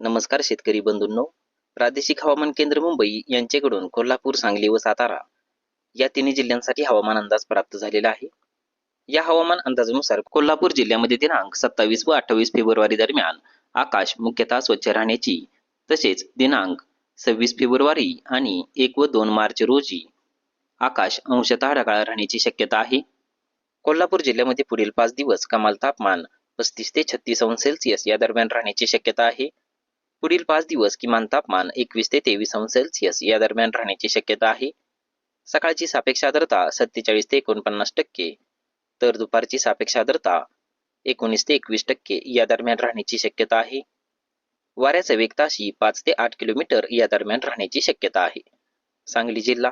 नमस्कार शेतकरी बंधूंनो. प्रादेशिक हवामान केंद्र मुंबई यांच्याकडून कोल्हापूर सांगली व सातारा या तिन्ही जिल्ह्यांसाठी हवामान अंदाज प्राप्त झालेला आहे. या हवामान अंदाजानुसार कोल्हापूर जिल्ह्यामध्ये दिनांक सत्तावीस व अठ्ठावीस फेब्रुवारी दरम्यान आकाश मुख्यतः स्वच्छ राहण्याची तसेच दिनांक सव्वीस फेब्रुवारी आणि एक व दोन मार्च रोजी आकाश अंशतः ढगाळ राहण्याची शक्यता आहे. कोल्हापूर जिल्ह्यामध्ये पुढील पाच दिवस कमाल तापमान पस्तीस ते छत्तीस अंश सेल्सिअस या दरम्यान राहण्याची शक्यता आहे. पुढील पाच दिवस किमान तापमान एकवीस ते तेवीस अंश सेल्सिअस या दरम्यान राहण्याची शक्यता आहे. सकाळची सापेक्ष आर्द्रता सत्तेचाळीस ते एकोणपन्नास टक्के तर दुपारची सापेक्ष आर्द्रता एकोणीस ते एकवीस टक्के या दरम्यान राहण्याची शक्यता आहे. वाऱ्याचा वेग ताशी पाच ते आठ किलोमीटर या दरम्यान राहण्याची शक्यता आहे. सांगली जिल्हा.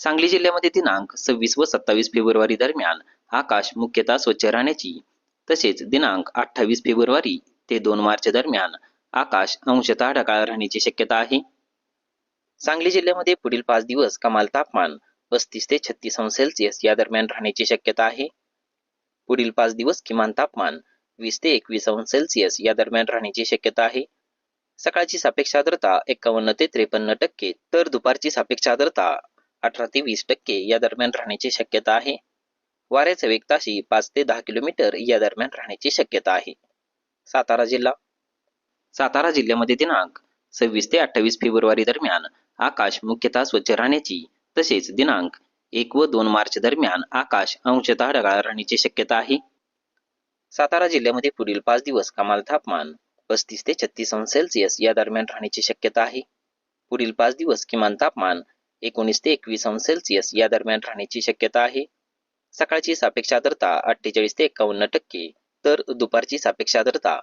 सांगली जिल्ह्यामध्ये दिनांक सव्वीस व सत्तावीस फेब्रुवारी दरम्यान आकाश मुख्यतः स्वच्छ राहण्याची तसेच दिनांक अठ्ठावीस फेब्रुवारी ते दोन मार्च दरम्यान आकाश अंशतः ढगाळ राहण्याची शक्यता आहे. सांगली जिल्ह्यामध्ये पुढील पाच दिवस कमाल तापमान पस्तीस ते छत्तीस अंश सेल्सिअस या दरम्यान राहण्याची शक्यता आहे. पुढील पाच दिवस किमान तापमान वीस ते एकवीस अंश सेल्सिअस या दरम्यान राहण्याची शक्यता आहे. सकाळची सापेक्ष आर्द्रता एकावन्न ते त्रेपन्न टक्के तर दुपारची सापेक्ष आर्द्रता अठरा ते वीस टक्के या दरम्यान राहण्याची शक्यता आहे. वाऱ्याचा वेग ताशी पाच ते दहा किलोमीटर या दरम्यान राहण्याची शक्यता आहे. सातारा जिल्हा सातारा जिल्ह्यामध्ये दिनांक सव्वीस ते अठ्ठावीस फेब्रुवारी दरम्यान आकाश मुख्यतः स्वच्छ राहण्याची तसेच दिनांक एक व दोन मार्च दरम्यान आकाश अंशतः ढगाळ राहण्याची शक्यता आहे. सातारा जिल्ह्यामध्ये पुढील पाच दिवस कमाल तापमान पस्तीस ते छत्तीस अंश सेल्सिअस या दरम्यान राहण्याची शक्यता आहे. पुढील पाच दिवस किमान तापमान एकोणीस ते एकवीस अंश सेल्सिअस या दरम्यान राहण्याची शक्यता आहे. सकाळची सापेक्ष आर्द्रता अठ्ठेचाळीस ते एकावन्न टक्के तर दुपारची सापेक्ष आर्द्रता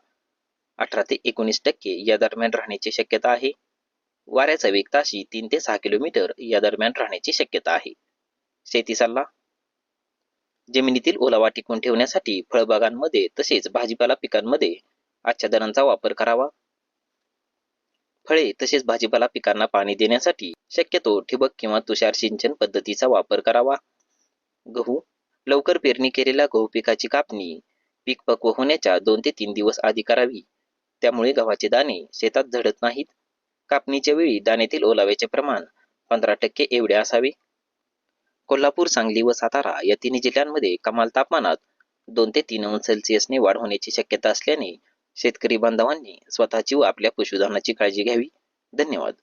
अठरा ते एकोणीस टक्के या दरम्यान राहण्याची शक्यता आहे. वाऱ्याचा वेग ताशी तीन ते सहा किलोमीटर या दरम्यान राहण्याची शक्यता आहे. शेती सल्ला? जमिनीतील ओलावा टिकून ठेवण्यासाठी फळबागांमध्ये तसेच भाजीपाला पिकांमध्ये आच्छादनांचा वापर करावा. फळे तसेच भाजीपाला पिकांना पाणी देण्यासाठी शक्यतो ठिबक किंवा तुषार सिंचन पद्धतीचा वापर करावा. गहू लवकर पेरणी केलेल्या गहू पिकाची कापणी पीक पक्व होण्याच्या दोन ते तीन दिवस आधी करावी. त्यामुळे गव्हाचे दाणे शेतात झडत नाहीत. कापणीच्या वेळी दाण्यातील ओलाव्याचे प्रमाण पंधरा टक्के एवढे असावे. कोल्हापूर सांगली व सातारा या तिन्ही जिल्ह्यांमध्ये कमाल तापमानात दोन ते तीन अंश सेल्सिअसने वाढ होण्याची शक्यता असल्याने शेतकरी बांधवांनी स्वतःची व आपल्या पशुधनाची काळजी घ्यावी. धन्यवाद.